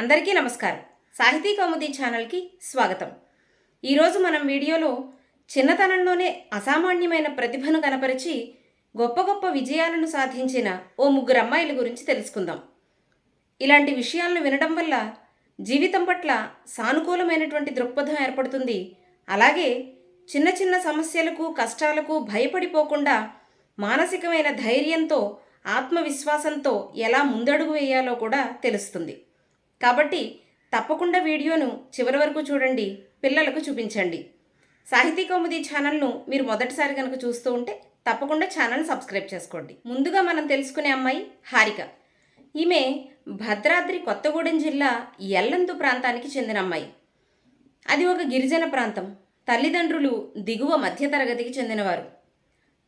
అందరికీ నమస్కారం. సాహితీ కౌముది ఛానల్కి స్వాగతం. ఈరోజు మనం వీడియోలో చిన్నతనంలోనే అసామాన్యమైన ప్రతిభను కనపరిచి గొప్ప గొప్ప విజయాలను సాధించిన ఓ ముగ్గురు అమ్మాయిల గురించి తెలుసుకుందాం. ఇలాంటి విషయాలను వినడం వల్ల జీవితం పట్ల సానుకూలమైనటువంటి దృక్పథం ఏర్పడుతుంది. అలాగే చిన్న చిన్న సమస్యలకు కష్టాలకు భయపడిపోకుండా మానసికమైన ధైర్యంతో ఆత్మవిశ్వాసంతో ఎలా ముందడుగు వేయాలో కూడా తెలుస్తుంది. కాబట్టి తప్పకుండా వీడియోను చివరి వరకు చూడండి పిల్లలకు చూపించండి. సాహితీ కౌముది ఛానల్ను మీరు మొదటిసారి కనుక చూస్తూ ఉంటే తప్పకుండా ఛానల్ సబ్స్క్రైబ్ చేసుకోండి. ముందుగా మనం తెలుసుకునే అమ్మాయి హారిక. ఈమె భద్రాద్రి కొత్తగూడెం జిల్లా ఎల్లందు ప్రాంతానికి చెందిన అమ్మాయి. అది ఒక గిరిజన ప్రాంతం. తల్లిదండ్రులు దిగువ మధ్యతరగతికి చెందినవారు.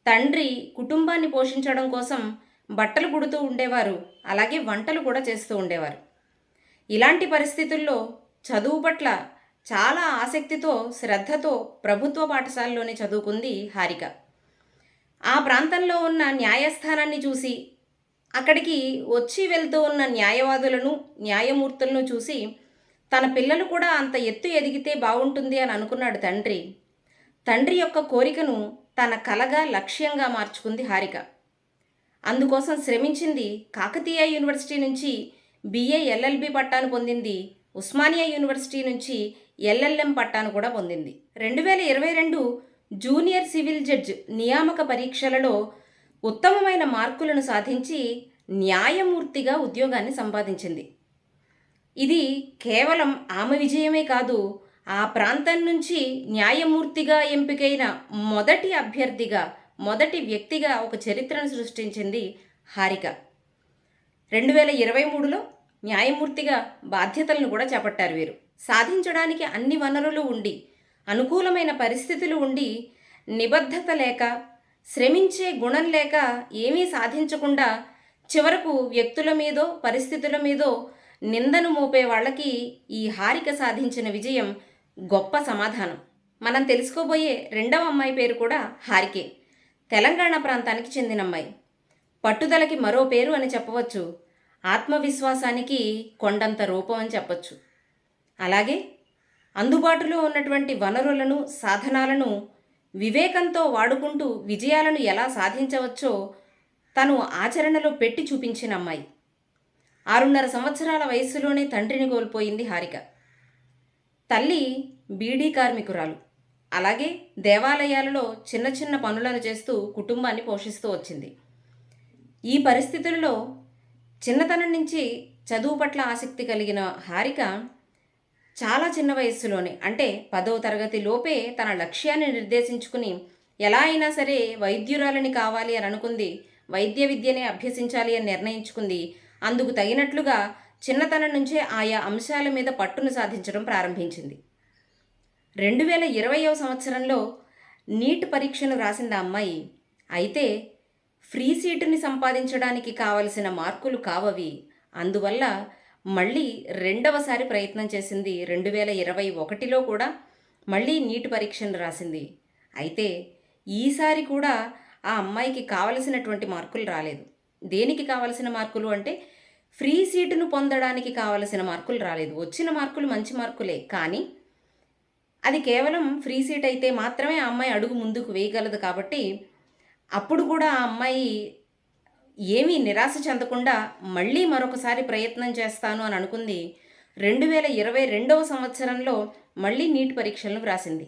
తండ్రి కుటుంబాన్ని పోషించడం కోసం బట్టలు కుడుతూ ఉండేవారు అలాగే వంటలు కూడా చేస్తూ ఉండేవారు. ఇలాంటి పరిస్థితుల్లో చదువు పట్ల చాలా ఆసక్తితో శ్రద్ధతో ప్రభుత్వ పాఠశాలలోనే చదువుకుంది హారిక. ఆ ప్రాంతంలో ఉన్న న్యాయస్థానాన్ని చూసి అక్కడికి వచ్చి వెళ్తూ ఉన్న న్యాయవాదులను న్యాయమూర్తులను చూసి తన పిల్లలు కూడా అంత ఎత్తు ఎదిగితే బాగుంటుంది అని అనుకున్నాడు తండ్రి. తండ్రి యొక్క కోరికను తన కలగా లక్ష్యంగా మార్చుకుంది హారిక. అందుకోసం శ్రమించింది కాకతీయ యూనివర్సిటీ నుంచి బిఏ ఎల్ఎల్బి పట్టాను పొందింది. ఉస్మానియా యూనివర్సిటీ నుంచి ఎల్ఎల్ఎం పట్టాను కూడా పొందింది. రెండు వేల ఇరవై రెండు జూనియర్ సివిల్ జడ్జ్ నియామక పరీక్షలలో ఉత్తమమైన మార్కులను సాధించి న్యాయమూర్తిగా ఉద్యోగాన్ని సంపాదించింది. ఇది కేవలం ఆమె విజయమే కాదు ఆ ప్రాంతం నుంచి న్యాయమూర్తిగా ఎంపికైన మొదటి అభ్యర్థిగా మొదటి వ్యక్తిగా ఒక చరిత్రను సృష్టించింది హారిక. రెండు వేల ఇరవై మూడులో న్యాయమూర్తిగా బాధ్యతలను కూడా చేపట్టారు వీరు. సాధించడానికి అన్ని వనరులు ఉండి అనుకూలమైన పరిస్థితులు ఉండి నిబద్ధత లేక శ్రమించే గుణం లేక ఏమీ సాధించకుండా చివరకు వ్యక్తుల మీదో పరిస్థితుల మీదో నిందను మోపే వాళ్ళకి ఈ హారిక సాధించిన విజయం గొప్ప సమాధానం. మనం తెలుసుకోబోయే రెండవ అమ్మాయి పేరు కూడా హారికే. తెలంగాణ ప్రాంతానికి చెందిన అమ్మాయి. పట్టుదలకి మరో పేరు అని చెప్పవచ్చు. ఆత్మవిశ్వాసానికి కొండంత రూపం అని చెప్పచ్చు. అలాగే అందుబాటులో ఉన్నటువంటి వనరులను సాధనాలను వివేకంతో వాడుకుంటూ విజయాలను ఎలా సాధించవచ్చో తను ఆచరణలో పెట్టి చూపించిన అమ్మాయి. ఆరున్నర సంవత్సరాల వయస్సులోనే తండ్రిని కోల్పోయింది హారిక. తల్లి బీడీ కార్మికురాలు. అలాగే దేవాలయాలలో చిన్న చిన్న పనులను చేస్తూ కుటుంబాన్ని పోషిస్తూ వచ్చింది. ఈ పరిస్థితుల్లో చిన్నతనం నుంచి చదువు పట్ల ఆసక్తి కలిగిన హారిక చాలా చిన్న వయస్సులోనే అంటే పదవ తరగతి లోపే తన లక్ష్యాన్ని నిర్దేశించుకుని ఎలా అయినా సరే వైద్యురాలని కావాలి అని అనుకుంది వైద్య విద్యనే అభ్యసించాలి అని నిర్ణయించుకుంది. అందుకు తగినట్లుగా చిన్నతనం నుంచే ఆయా అంశాల మీద పట్టును సాధించడం ప్రారంభించింది. రెండు వేల ఇరవయవ సంవత్సరంలో నీట్ పరీక్షను రాసింది అమ్మాయి. అయితే ఫ్రీ సీటుని సంపాదించడానికి కావలసిన మార్కులు కావవి. అందువల్ల మళ్ళీ రెండవసారి ప్రయత్నం చేసింది రెండు వేల ఇరవై ఒకటిలో కూడా మళ్ళీ నీట్ పరీక్షను రాసింది. అయితే ఈసారి కూడా ఆ అమ్మాయికి కావలసినటువంటి మార్కులు రాలేదు. దేనికి కావలసిన మార్కులు అంటే ఫ్రీ సీటును పొందడానికి కావలసిన మార్కులు రాలేదు. వచ్చిన మార్కులు మంచి మార్కులే. కానీ అది కేవలం ఫ్రీ సీట్ అయితే మాత్రమే ఆ అమ్మాయి అడుగు ముందుకు వేయగలదు కాబట్టి అప్పుడు కూడా ఆ అమ్మాయి ఏమీ నిరాశ చెందకుండా మళ్ళీ మరొకసారి ప్రయత్నం చేస్తాను అని అనుకుంది. రెండు వేల ఇరవై రెండవ సంవత్సరంలో మళ్ళీ నీట్ పరీక్షలను వ్రాసింది.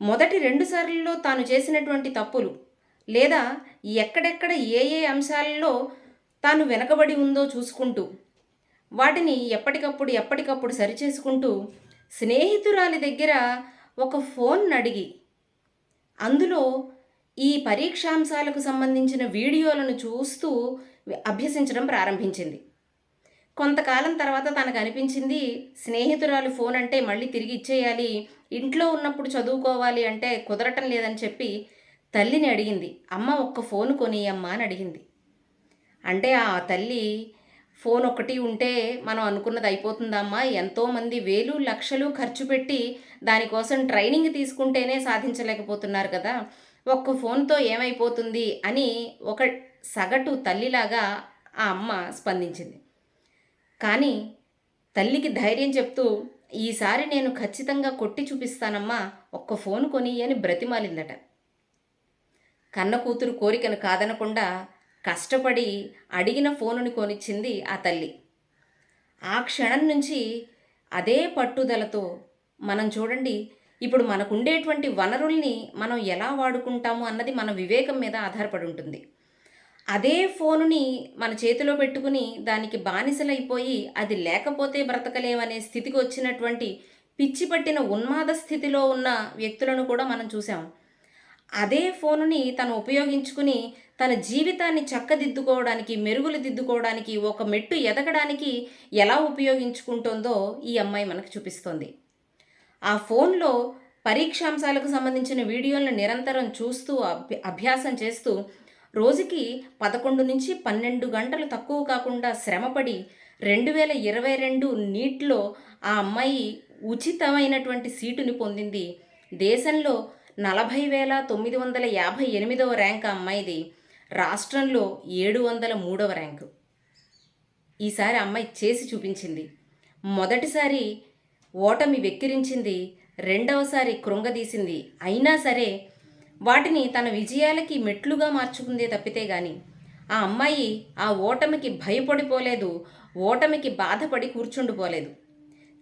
మొదటి రెండు సార్లలో తాను చేసినటువంటి తప్పులు లేదా ఎక్కడెక్కడ ఏ ఏ అంశాలలో తాను వెనకబడి ఉందో చూసుకుంటూ వాటిని ఎప్పటికప్పుడు ఎప్పటికప్పుడు సరిచేసుకుంటూ స్నేహితురాలి దగ్గర ఒక ఫోన్ అడిగి అందులో ఈ పరీక్షాంశాలకు సంబంధించిన వీడియోలను చూస్తూ అభ్యసించడం ప్రారంభించింది. కొంతకాలం తర్వాత తనకు అనిపించింది స్నేహితురాలు ఫోన్ అంటే మళ్ళీ తిరిగి ఇచ్చేయాలి ఇంట్లో ఉన్నప్పుడు చదువుకోవాలి అంటే కుదరటం లేదని చెప్పి తల్లిని అడిగింది. అమ్మ ఒక్క ఫోన్ కొనియమ్మా అని అడిగింది. అంటే ఆ తల్లి ఫోన్ ఒకటి ఉంటే మనం అనుకున్నది అయిపోతుందమ్మా. ఎంతోమంది వేలు లక్షలు ఖర్చు పెట్టి దానికోసం ట్రైనింగ్ తీసుకుంటేనే సాధించలేకపోతున్నారు కదా. ఒక్క ఫోన్తో ఏమైపోతుంది అని ఒక సగటు తల్లిలాగా ఆ అమ్మ స్పందించింది. కానీ తల్లికి ధైర్యం చెప్తూ ఈసారి నేను ఖచ్చితంగా కొట్టి చూపిస్తానమ్మా ఒక్క ఫోన్ కొని అని బ్రతిమాలిందట. కన్న కూతురు కోరికను కాదనకుండా కష్టపడి అడిగిన ఫోనుని కొనిచ్చింది ఆ తల్లి. ఆ క్షణం నుంచి అదే పట్టుదలతో మనం చూడండి ఇప్పుడు మనకు ఉండేటువంటి వనరుల్ని మనం ఎలా వాడుకుంటాము అన్నది మన వివేకం మీద ఆధారపడి ఉంటుంది. అదే ఫోనుని మన చేతిలో పెట్టుకుని దానికి బానిసలైపోయి అది లేకపోతే బ్రతకలేమనే స్థితికి వచ్చినటువంటి పిచ్చి పట్టిన ఉన్మాద స్థితిలో ఉన్న వ్యక్తులను కూడా మనం చూసాం. అదే ఫోనుని తను ఉపయోగించుకుని తన జీవితాన్ని చక్కదిద్దుకోవడానికి మెరుగులు దిద్దుకోవడానికి ఒక మెట్టు ఎదగడానికి ఎలా ఉపయోగించుకుంటుందో ఈ అమ్మాయి మనకు చూపిస్తోంది. ఆ ఫోన్లో పరీక్షాంశాలకు సంబంధించిన వీడియోలను నిరంతరం చూస్తూ అభ్య అభ్యాసం చేస్తూ రోజుకి పదకొండు నుంచి పన్నెండు గంటలు తక్కువ కాకుండా శ్రమపడి రెండు వేల ఇరవై రెండు నీట్లో ఆ అమ్మాయి ఉచితమైనటువంటి సీటుని పొందింది. దేశంలో నలభై వేల తొమ్మిది వందల యాభై ఎనిమిదవ ర్యాంక్ అమ్మాయిది. రాష్ట్రంలో ఏడు వందల మూడవ ర్యాంకు. ఈసారి అమ్మాయి చేసి చూపించింది. మొదటిసారి ఓటమి వెక్కిరించింది రెండవసారి కృంగదీసింది. అయినా సరే వాటిని తన విజయాలకి మెట్లుగా మార్చుకుందే తప్పితే గాని ఆ అమ్మాయి ఆ ఓటమికి భయపడిపోలేదు ఓటమికి బాధపడి కూర్చుండిపోలేదు.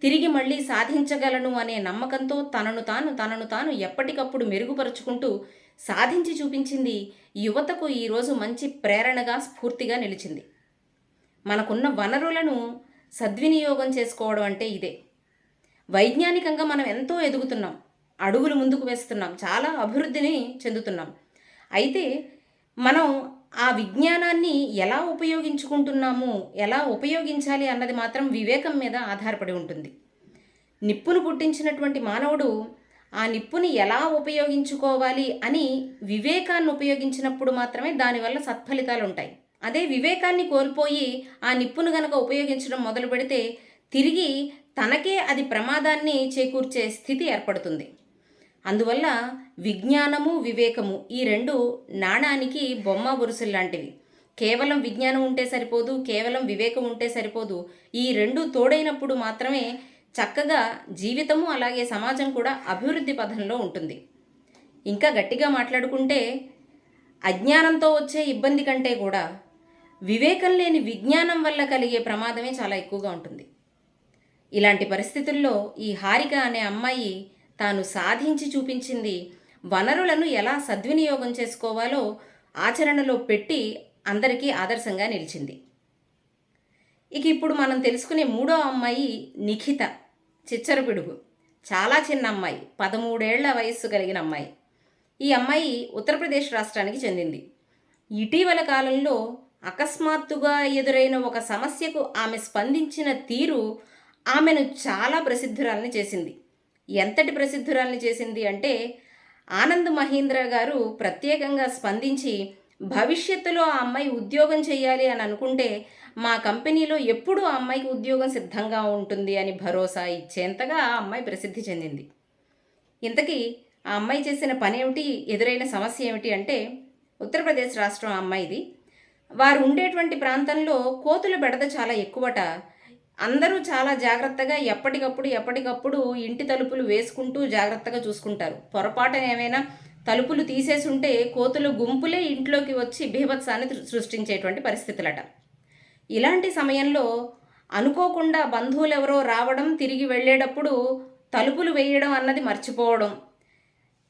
తిరిగి మళ్ళీ సాధించగలను అనే నమ్మకంతో తనను తాను తనను తాను ఎప్పటికప్పుడు మెరుగుపరుచుకుంటూ సాధించి చూపించింది యువతకు ఈరోజు మంచి ప్రేరణగా స్ఫూర్తిగా నిలిచింది. మనకున్న వనరులను సద్వినియోగం చేసుకోవడం అంటే ఇదే. వైజ్ఞానికంగా మనం ఎంతో ఎదుగుతున్నాం. అడుగులు ముందుకు వేస్తున్నాం. చాలా అభివృద్ధిని చెందుతున్నాం. అయితే మనం ఆ విజ్ఞానాన్ని ఎలా ఉపయోగించుకుంటున్నాము ఎలా ఉపయోగించాలి అన్నది మాత్రం వివేకం మీద ఆధారపడి ఉంటుంది. నిప్పును పుట్టించినటువంటి మానవుడు ఆ నిప్పుని ఎలా ఉపయోగించుకోవాలి అని వివేకాన్ని ఉపయోగించినప్పుడు మాత్రమే దానివల్ల సత్ఫలితాలు ఉంటాయి. అదే వివేకాన్ని కోల్పోయి ఆ నిప్పును గనక ఉపయోగించడం మొదలు పెడితే తిరిగి తనకే అది ప్రమాదాన్ని చేకూర్చే స్థితి ఏర్పడుతుంది. అందువల్ల విజ్ఞానము వివేకము ఈ రెండు నాణానికి బొమ్మ బురుసులు లాంటివి. కేవలం విజ్ఞానం ఉంటే సరిపోదు కేవలం వివేకం ఉంటే సరిపోదు. ఈ రెండు తోడైనప్పుడు మాత్రమే చక్కగా జీవితము అలాగే సమాజం కూడా అభివృద్ధి పథంలో ఉంటుంది. ఇంకా గట్టిగా మాట్లాడుకుంటే అజ్ఞానంతో వచ్చే ఇబ్బంది కంటే కూడా వివేకం లేని విజ్ఞానం వల్ల కలిగే ప్రమాదమే చాలా ఎక్కువగా ఉంటుంది. ఇలాంటి పరిస్థితుల్లో ఈ హారిక అనే అమ్మాయి తాను సాధించి చూపించింది వనరులను ఎలా సద్వినియోగం చేసుకోవాలో ఆచరణలో పెట్టి అందరికీ ఆదర్శంగా నిలిచింది. ఇక ఇప్పుడు మనం తెలుసుకునే మూడో అమ్మాయి నిఖిత చిచ్చరపిడుగు చాలా చిన్న అమ్మాయి పదమూడేళ్ళ వయస్సు కలిగిన అమ్మాయి. ఈ అమ్మాయి ఉత్తరప్రదేశ్ రాష్ట్రానికి చెందింది. ఇటీవల కాలంలో అకస్మాత్తుగా ఎదురైన ఒక సమస్యకు ఆమె స్పందించిన తీరు ఆమెను చాలా ప్రసిద్ధురాలని చేసింది. ఎంతటి ప్రసిద్ధురాలని చేసింది అంటే ఆనంద్ మహీంద్ర గారు ప్రత్యేకంగా స్పందించి భవిష్యత్తులో ఆ అమ్మాయి ఉద్యోగం చేయాలి అని అనుకుంటే మా కంపెనీలో ఎప్పుడూ ఆ అమ్మాయికి ఉద్యోగం సిద్ధంగా ఉంటుంది అని భరోసా ఇచ్చేంతగా ఆ అమ్మాయి ప్రసిద్ధి చెందింది. ఇంతకీ ఆ అమ్మాయి చేసిన పని ఏమిటి? ఎదురైన సమస్య ఏమిటి అంటే ఉత్తరప్రదేశ్ రాష్ట్రం ఆ అమ్మాయిది. వారు ఉండేటువంటి ప్రాంతంలో కోతుల బెడద చాలా ఎక్కువట. అందరూ చాలా జాగ్రత్తగా ఎప్పటికప్పుడు ఎప్పటికప్పుడు ఇంటి తలుపులు వేసుకుంటూ జాగ్రత్తగా చూసుకుంటారు. పొరపాటున ఏమైనా తలుపులు తీసేసుంటే కోతుల గుంపులే ఇంట్లోకి వచ్చి బీభత్సాన్ని సృష్టించేటువంటి పరిస్థితులట. ఇలాంటి సమయంలో అనుకోకుండా బంధువులు ఎవరో రావడం తిరిగి వెళ్ళేటప్పుడు తలుపులు వేయడం అన్నది మర్చిపోవడం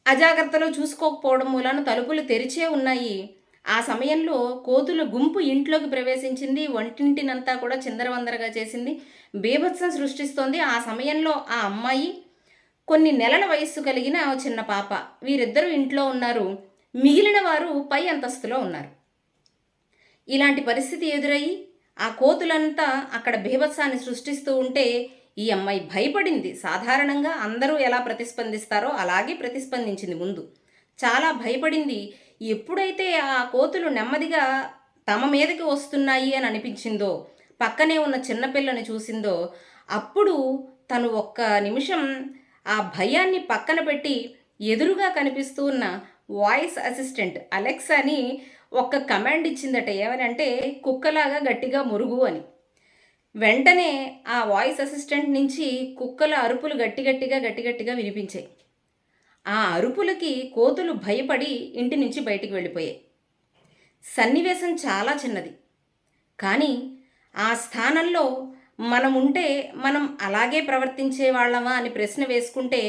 అజాగ్రత్తలో చూసుకోకపోవడం మూలాన తలుపులు తెరిచే ఉన్నాయి. ఆ సమయంలో కోతుల గుంపు ఇంట్లోకి ప్రవేశించింది. వంటింటినంతా కూడా చిందరవందరగా చేసింది. బీభత్సం సృష్టిస్తోంది. ఆ సమయంలో ఆ అమ్మాయి కొన్ని నెలల వయస్సు కలిగిన చిన్న పాప. వీరిద్దరూ ఇంట్లో ఉన్నారు. మిగిలిన వారు పై అంతస్తులో ఉన్నారు. ఇలాంటి పరిస్థితి ఎదురయ్యి ఆ కోతులంతా అక్కడ బీభత్సాన్ని సృష్టిస్తూ ఉంటే ఈ అమ్మాయి భయపడింది. సాధారణంగా అందరూ ఎలా ప్రతిస్పందిస్తారో అలాగే ప్రతిస్పందించింది ముందు. చాలా భయపడింది. ఎప్పుడైతే ఆ కోతులు నెమ్మదిగా తమ మీదకి వస్తున్నాయి అని అనిపించిందో పక్కనే ఉన్న చిన్నపిల్లని చూసిందో అప్పుడు తను ఒక్క నిమిషం ఆ భయాన్ని పక్కన పెట్టి ఎదురుగా కనిపిస్తూ ఉన్న వాయిస్ అసిస్టెంట్ అలెక్సాని ఒక్క కమాండ్ ఇచ్చిందట. ఏమనంటే కుక్కలాగా గట్టిగా మురుగు అని. వెంటనే ఆ వాయిస్ అసిస్టెంట్ నుంచి కుక్కల అరుపులు గట్టి గట్టిగా గట్టి గట్టిగా వినిపించాయి. ఆ అరుపులకి కోతులు భయపడి ఇంటి నుంచి బయటికి వెళ్ళిపోయాయి. సన్నివేశం చాలా చిన్నది. కానీ ఆ స్థానంలో మనం ఉంటే మనం అలాగే ప్రవర్తించే వాళ్ళమా అని ప్రశ్న వేసుకుంటే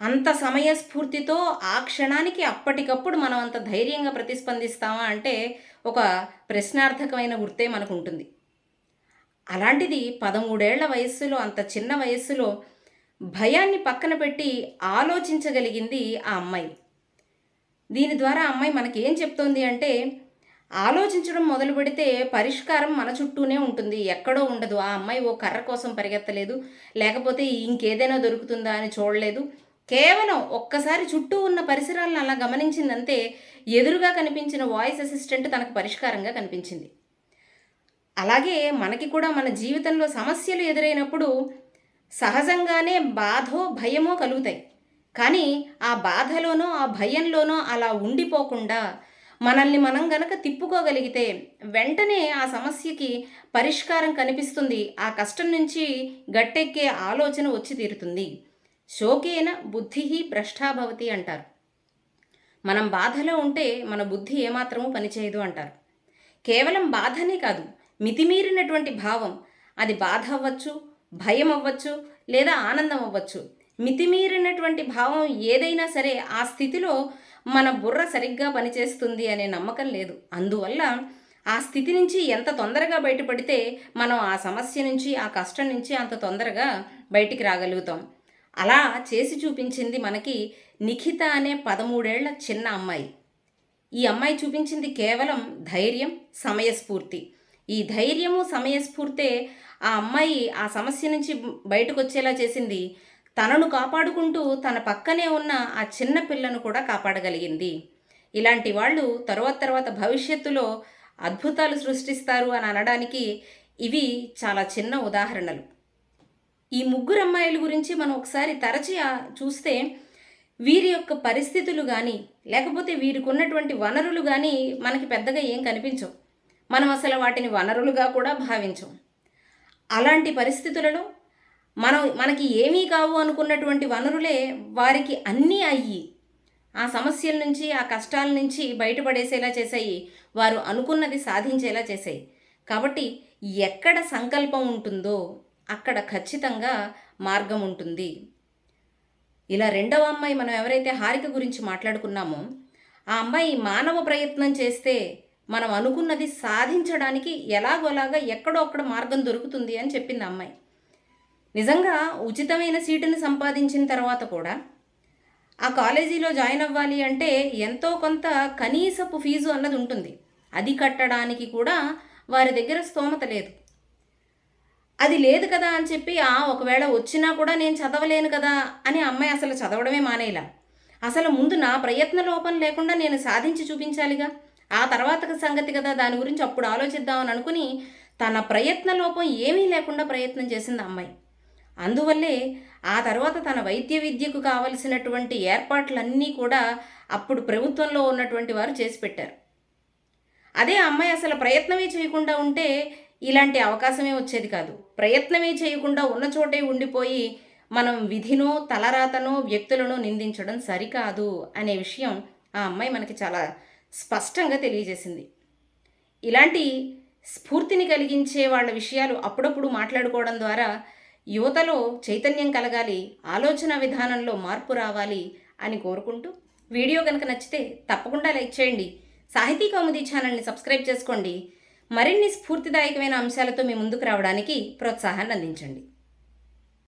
అంత సమయస్ఫూర్తితో ఆ క్షణానికి అప్పటికప్పుడు మనం అంత ధైర్యంగా ప్రతిస్పందిస్తామా అంటే ఒక ప్రశ్నార్థకమైన గుర్తే మనకు ఉంటుంది. అలాంటిది పదమూడేళ్ళ వయస్సులో అంత చిన్న వయస్సులో భయాన్ని పక్కన పెట్టి ఆలోచించగలిగింది ఆ అమ్మాయి. దీని ద్వారా అమ్మాయి మనకి ఏం చెప్తోంది అంటే ఆలోచించడం మొదలు పెడితే పరిష్కారం మన చుట్టూనే ఉంటుంది. ఎక్కడో ఉండదు. ఆ అమ్మాయి ఓ కర్ర కోసం పరిగెత్తలేదు. లేకపోతే ఇంకేదైనా దొరుకుతుందా అని చూడలేదు. కేవలం ఒక్కసారి చుట్టూ ఉన్న పరిసరాలను అలా గమనించిందంతే ఎదురుగా కనిపించిన వాయిస్ అసిస్టెంట్ తనకు పరిష్కారంగా కనిపించింది. అలాగే మనకి కూడా మన జీవితంలో సమస్యలు ఎదురైనప్పుడు సహజంగానే బాధో భయమో కలుగుతాయి. కానీ ఆ బాధలోనో ఆ భయంలోనో అలా ఉండిపోకుండా మనల్ని మనం గనక తిప్పుకోగలిగితే వెంటనే ఆ సమస్యకి పరిష్కారం కనిపిస్తుంది. ఆ కష్టం నుంచి గట్టెక్కే ఆలోచన వచ్చి తీరుతుంది. శోకేన బుద్ధి భ్రష్టాభవతి అంటారు. మనం బాధలో ఉంటే మన బుద్ధి ఏమాత్రమూ పనిచేయదు అంటారు. కేవలం బాధనే కాదు మితిమీరినటువంటి భావం. అది బాధ అవ్వచ్చు భయం అవ్వచ్చు లేదా ఆనందం అవ్వచ్చు మితిమీరినటువంటి భావం ఏదైనా సరే ఆ స్థితిలో మన బుర్ర సరిగ్గా పనిచేస్తుంది అనే నమ్మకం లేదు. అందువల్ల ఆ స్థితి నుంచి ఎంత తొందరగా బయటపడితే మనం ఆ సమస్య నుంచి ఆ కష్టం నుంచి అంత తొందరగా బయటికి రాగలుగుతాం. అలా చేసి చూపించింది మనకి నిఖిత అనే పదమూడేళ్ళ చిన్న అమ్మాయి. ఈ అమ్మాయి చూపించింది కేవలం ధైర్యం సమయస్ఫూర్తి. ఈ ధైర్యము సమయస్ఫూర్తే ఆ అమ్మాయి ఆ సమస్య నుంచి బయటకు వచ్చేలా చేసింది. తనను కాపాడుకుంటూ తన పక్కనే ఉన్న ఆ చిన్న పిల్లను కూడా కాపాడగలిగింది. ఇలాంటి వాళ్ళు తర్వాత తర్వాత భవిష్యత్తులో అద్భుతాలు సృష్టిస్తారు అని అనడానికి ఇవి చాలా చిన్న ఉదాహరణలు. ఈ ముగ్గురు అమ్మాయిల గురించి మనం ఒకసారి తరచి చూస్తే వీరి యొక్క పరిస్థితులు కానీ లేకపోతే వీరికి ఉన్నటువంటి వనరులు కానీ మనకి పెద్దగా ఏం కనిపించవు. మనం అసలు వాటిని వనరులుగా కూడా భావించం. అలాంటి పరిస్థితులలో మనం మనకి ఏమీ కావు అనుకున్నటువంటి వనరులే వారికి అన్నీ అయ్యి ఆ సమస్యల నుంచి ఆ కష్టాల నుంచి బయటపడేసేలా చేశాయి. వారు అనుకున్నది సాధించేలా చేశాయి. కాబట్టి ఎక్కడ సంకల్పం ఉంటుందో అక్కడ ఖచ్చితంగా మార్గం ఉంటుంది. ఇలా రెండవ అమ్మాయి మనం ఎవరైతే హారిక గురించి మాట్లాడుకున్నామో ఆ అమ్మాయి మానవ ప్రయత్నం చేస్తే మనం అనుకున్నది సాధించడానికి ఎలాగోలాగా ఎక్కడో అక్కడ మార్గం దొరుకుతుంది అని చెప్పింది అమ్మాయి. నిజంగా ఉచితమైన సీటుని సంపాదించిన తర్వాత కూడా ఆ కాలేజీలో జాయిన్ అవ్వాలి అంటే ఎంతో కొంత కనీసపు ఫీజు అన్నది ఉంటుంది. అది కట్టడానికి కూడా వారి దగ్గర స్తోమత లేదు. అది లేదు కదా అని చెప్పి ఆ ఒకవేళ వచ్చినా కూడా నేను చదవలేను కదా అని అమ్మాయి అసలు చదవడమే మానేలా అసలు ముందు నా ప్రయత్న లోపం లేకుండా నేను సాధించి చూపించాలిగా. ఆ తర్వాత సంగతి కదా దాని గురించి అప్పుడు ఆలోచిద్దామని అనుకుని తన ప్రయత్న లోపం ఏమీ లేకుండా ప్రయత్నం చేసింది అమ్మాయి. అందువల్లే ఆ తర్వాత తన వైద్య విద్యకు కావలసినటువంటి ఏర్పాట్లన్నీ కూడా అప్పుడు ప్రభుత్వంలో ఉన్నటువంటి వారు చేసి పెట్టారు. అదే అమ్మాయి అసలు ప్రయత్నమే చేయకుండా ఉంటే ఇలాంటి అవకాశమే వచ్చేది కాదు. ప్రయత్నమే చేయకుండా ఉన్న చోటే ఉండిపోయి మనం విధినో తలరాతనో వ్యక్తులను నిందించడం సరికాదు అనే విషయం ఆ అమ్మాయి మనకి చాలా స్పష్టంగా తెలియజేసింది. ఇలాంటి స్ఫూర్తిని కలిగించే వాళ్ళ విషయాలు అప్పుడప్పుడు మాట్లాడుకోవడం ద్వారా యువతలో చైతన్యం కలగాలి ఆలోచన విధానంలో మార్పు రావాలి అని కోరుకుంటూ వీడియో కనుక నచ్చితే తప్పకుండా లైక్ చేయండి. సాహితీ కౌముది ఛానల్ని సబ్స్క్రైబ్ చేసుకోండి. మరిన్ని స్ఫూర్తిదాయకమైన అంశాలతో మీ ముందుకు రావడానికి ప్రోత్సాహాన్ని అందించండి.